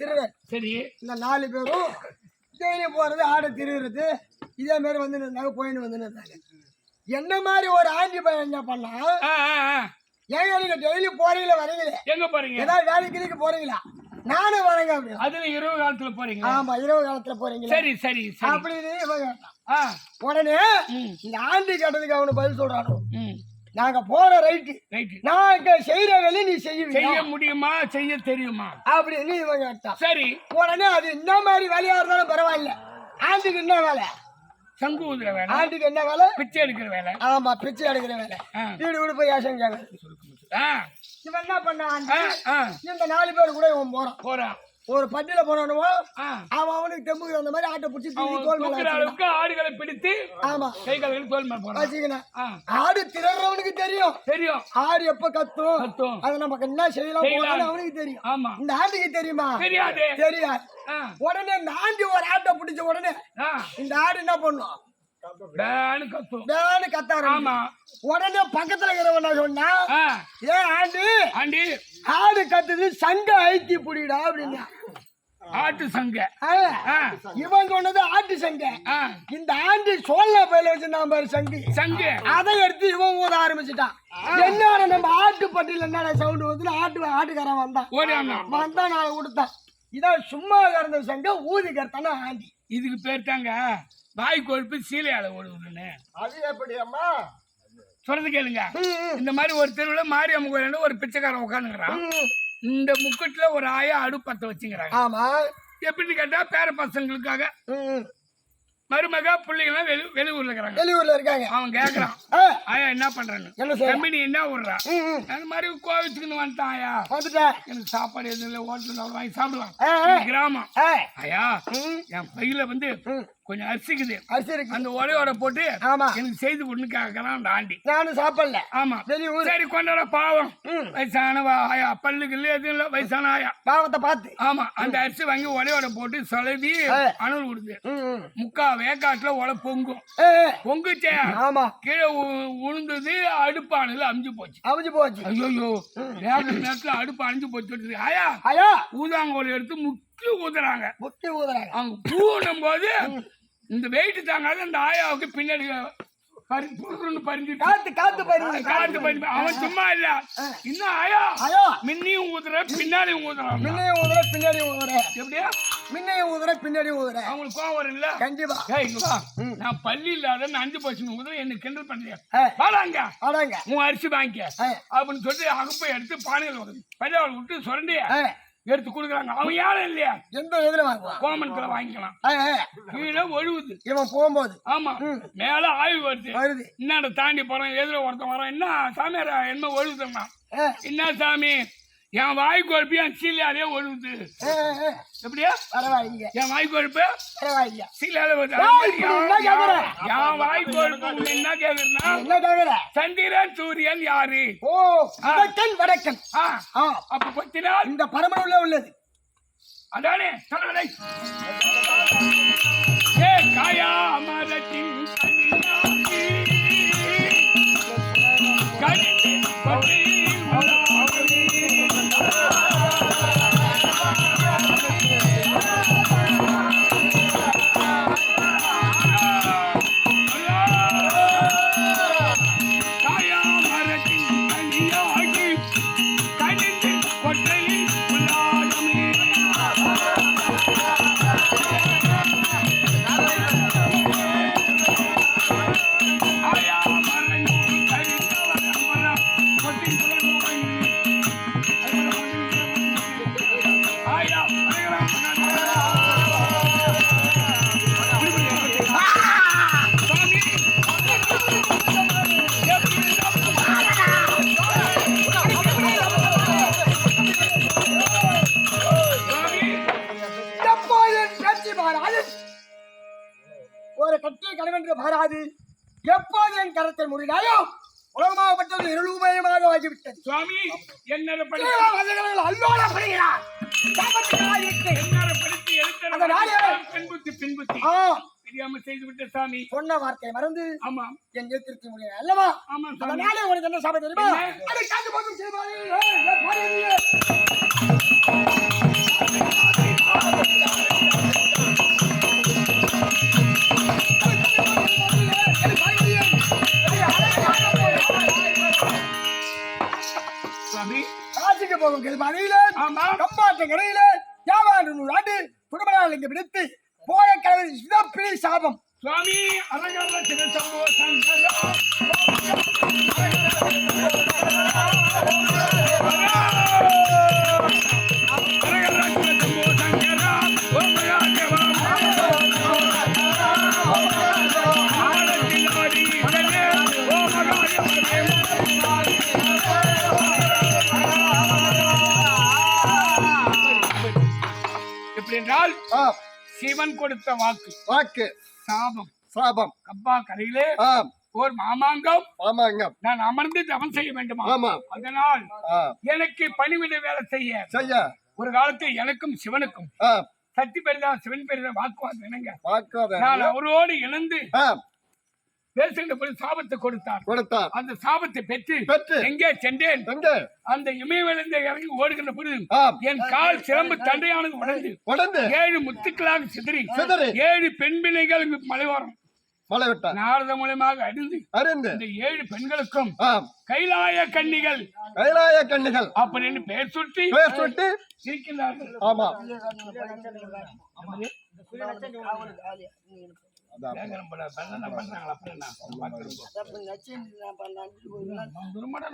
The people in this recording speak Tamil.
திருடன். சரி. இந்த நாலு பேரும் டெய்லி போறது ஆடை திருடுறது இதே மாதிரி வந்து இருந்தாங்க போயின்னு வந்து இருந்தாங்க என்ன மாதிரி ஒரு ஆண்டி பையன் என்ன பண்ணா. ஏங்க நீங்க டெய்லி போறீங்களா வரீங்களே? எங்க போறீங்க? ஏதாவது வேலைக்கு போறீங்களா? நானும் வரேங்க அப்படின்னு அதுல இரவு காலத்துல போறீங்க. ஆமா இரவு காலத்துல போறீங்களா? சரி சரி அப்படின்னு உடனே இந்த ஆண்டி கேட்டதுக்கு அவனு பதில் சொல்றானோ? நாங்க போற ரைட்டு ரைட்டு நாங்க செய்யற வேலையை நீ செய்வீங்க செய்ய முடியுமா? செய்ய தெரியுமா? அப்படின்னு இவன் கேட்டான் சரி. உடனே அது என்ன மாதிரி வேலையா இருந்தாலும் பரவாயில்ல. ஆண்டுக்கு என்ன வேலை? சங்கு ஊதுற வேலை. ஆண்டுக்கு என்ன வேலை? பிச்சை எடுக்கிற வேலை. ஆமா பிச்சை எடுக்கிற வேலை. வீடு வீடு போய் யாசம் ஆ. இவன் என்ன பண்ணான்? இந்த நாலு பேர் கூட இவன் போறான். போறான். ஒரு பட்டியல போனவனுமோ அவன் அவனுக்கு தெம்புக்கு அந்த மாதிரி ஆட்டை பிடிச்சி தோல். அளவுக்கு ஆடுகளை பிடித்து ஆமா. கை கால்கள் தோல் ஆ. ஆடு திரறவனுக்கு தெரியும். தெரியும். ஆடு எப்ப கத்தும்? கத்தும். அது நமக்கு என்ன செய்யலாம்? அவனுக்கு தெரியும். ஆமா. இந்த ஆட்டுக்கு தெரியுமா? தெரியாது. தெரியாது. உடனே இந்த ஆண்டி ஒரு ஆட்டை பிடிச்ச உடனே இந்த ஆடு என்ன பண்ணும்? பேனு கத்தும் வேணு கத்தார ஆமா. உடனே பக்கத்துல இருக்கிறவன் சொன்னா ஏன் ஆண்டு ஆண்டி. ஆடு கத்துது சங்க ஐத்தி புடிடா அப்படின்னா. ஆட்டு சங்க. இவன் சொன்னது ஆட்டு சங்க. இந்த ஆண்டி சோழ பயில வச்சிருந்தான் பாரு சங்கு. சங்கு. அதை எடுத்து இவன் ஊத ஆரம்பிச்சுட்டான். என்னடா நம்ம ஆட்டு பட்டியல என்னடா சவுண்ட் வந்து ஆட்டு ஆட்டுக்காரன் வந்தான். வந்தான். நான் கொடுத்தான். இதான் சும்மா கிடந்த சங்க ஊதி கருத்தான ஆண்டி. இதுக்கு பேர் தாங்க வாய் கொழுப்பு சீலையால ஓடுவதுன்னு அது எப்படி அம்மா? சொல்றது கேளுங்க. இந்த மாதிரி ஒரு தெருவுல மாரியம்மன் கோயில் ஒரு பிச்சைக்காரன் உட்காந்துக்கிறான் இந்த முக்கட்டுல ஒரு ஆயா அடுப்பத்த வச்சுக்கிறாங்க ஆமா. எப்படின்னு கேட்டா பேர பசங்களுக்காக. மருமக பிள்ளைங்களாம் வெளி வெளியூர்ல இருக்கிறாங்க. வெளியூர்ல இருக்காங்க. அவன் கேக்குறான். ஆயா என்ன பண்றான்னு? நீ என்ன விடுறா ம், ம். அந்த மாதிரி கோவிச்சுக்குன்னு வந்துட்டான் ஆயா. வந்துட்டேன் எனக்கு சாப்பாடு எதுவும் இல்லை ஹோட்டல் வாங்கி சாப்பிடலாம். கிராமம். ஆ, ஐயா ம், என் பையில வந்து கொஞ்சம் அரிசிக்குது. அரிசி இருக்கு அந்த ஒலையோட போட்டு ஆமா. எனக்கு செய்து கொடுன்னு கேட்கலாம் ஆண்டி. நானும் சாப்பிடல. ஆமா. வெளியூர் சரி கொண்டாட பாவம். வயசான ஆயா. பல்லுக்கு இல்லை எதுவும் இல்லை வயசான ஆயா. பாவத்தை பார்த்து. ஆமா. அந்த அரிசி வாங்கி ஒலையோட போட்டு சொலவி ஆ. அனல் விடுது. முக்கா வேக்காட்டுல ஒலை பொங்கும். பொங்குச்சே. ஆமா. கீழே உளுந்தது அடுப்பானது அமிஞ்சு போச்சு. அவிஞ்சு போச்சு. ஐயோ நேரத்துல அடுப்பு அணிஞ்சு போச்சு ஆயா. ஐயா ஊதாங்கோலை எடுத்து முக்கி ஊதுறாங்க முட்டி ஊதுறாங்க அவங்க பூணும் போது இந்த வெயிட் தாங்காத அந்த ஆயாவுக்கு பின்னாடி பறி புருன்னு பறிஞ்சு காத்து காத்து பாருங்க காத்து பறி அவன் சும்மா இல்ல. இன்னும் ஆயா? ஐயா மின்னியும் ஊதுற பின்னாடியும் ஊதுறான் முன்னையும் ஊதுற பின்னாடி ஊதுற. எப்படியா? முன்னையும் ஊதுற பின்னாடி ஊதுற. அவங்களுக்கு கோவம் வரும்ல? கண்டிப்பா. ஏய், இங்க வா. நான் பள்ளி இல்லாத நான் அஞ்சு பர்சன்ட் ஊதுற என்ன கிண்டல் பண்றியா? வாடாங்க. அதாங்க உன் அரிசி வாங்கிக்க. அப்படின்னு சொல்லிட்டு அகப்பை எடுத்து பானையில் பள்ளியாவில் விட்டு சுரண்டி ஆ, எடுத்து கொடுக்குறாங்க அவன் யாரும் இல்லையா? எந்த இதுல வாங்குவான்? கோமணத்துல வாங்கிக்கலாம். கீழே ஒழுகுது. இவன் போகும்போது. ஆமா. மேல ஆய்வு வருது. வருது. என்னடா தாண்டி போறோம் எதிர ஒருத்தன் வரான். என்ன சாமியார் என்ன ஒழுகுதுன்னா என்ன சாமி? என் வாய் கொழுப்பு என் சீலையாலே ஒழுகுது. எப்படியா? பரவாயில்லைங்க. என் வாய் கொழுப்பு பரவாயில்ல சீலையால? என் வாய் கொழுப்பு உன்னை என்ன கேக்குறா என்ன கேக்குற? சந்திரன் சூரியன் யாரு? ஓ வடக்கன் வடக்கன். அப்ப பத்தினால் இந்த பரமனுள்ள உள்ளது. அதானே? கடவென்று மாறாது எப்போது என் கரத்தை முடினாயோ உலகமாகப்பட்டது இருளுமயமாக ஆகிவிட்டது. சுவாமி என்னோட படி வசனங்கள் அல்லோட படுகிறார் சாபத்தினாயிற்று. என்னோட படித்து அதனாலே- எழுத்தர் பின்புத்தி பின்புத்தி. ஆ, தெரியாம செய்து விட்ட சாமி. சொன்ன வார்த்தையை மறந்து ஆமா. என் திருத்தி அல்லவா? ஆமா சாமி அதனாலே உனக்கு என்ன சாபம் தெரியுமா? என்ன? அதை காத்து போதும் செய்வாரே மனையிலே கம்பாட்ட கடையிலே யாவாறு நூறு ஆண்டு குடும்பனால் இங்கு விடுத்து போய கடவுள் சிதப்பிரி சாபம். சுவாமி அரங்கல்ல சிவசம்போ சங்கரா சிவன் கொடுத்த வாக்கு. வாக்கு. சாபம். சாபம். கப்பா கரையிலே ஓர் மாமாங்கம். ஆமாங்க நான் அமர்ந்து தவம் செய்ய வேண்டுமா? ஆமா. அதனால் எனக்கு பணிவிட வேலை செய்ய. செய்ய. ஒரு காலத்தில் எனக்கும் சிவனுக்கும். சக்தி பெரிதா சிவன் பெரிதா வாக்குவாதம் என்னங்க? வாக்காத நான் அவரோடு இணைந்து பேசுகின்ற போது சாபத்தை கொடுத்தார். கொடுத்தார். அந்த சாபத்தை பெற்று பெற்று எங்கே சென்றேன்? எங்க? அந்த இமயவிழுந்த இறங்கி ஓடுகின்ற பொழுது ஆம். என் கால் சிலம்பு தண்டையானது உடைந்து உடந்து ஏழு முத்துக்களாக சிதறி சிதறி. ஏழு பெண் பிள்ளைகள் மலைவாரம். மலை விட்டார் நாரத மூலமாக அடிந்து அறிந்து இந்த ஏழு பெண்களுக்கும் கைலாய கன்னிகள் கைலாய கண்ணிகள் அப்படின்னு பெயர் சுட்டி பேர் சுட்டி சிரிக்கிறார்கள் ஆமா. அதான். கேக்குறேன் போல, பண்ண- பண்ணாங்களா, பண்ணா. பார்க்கிறோம். நச்சு திருமணம்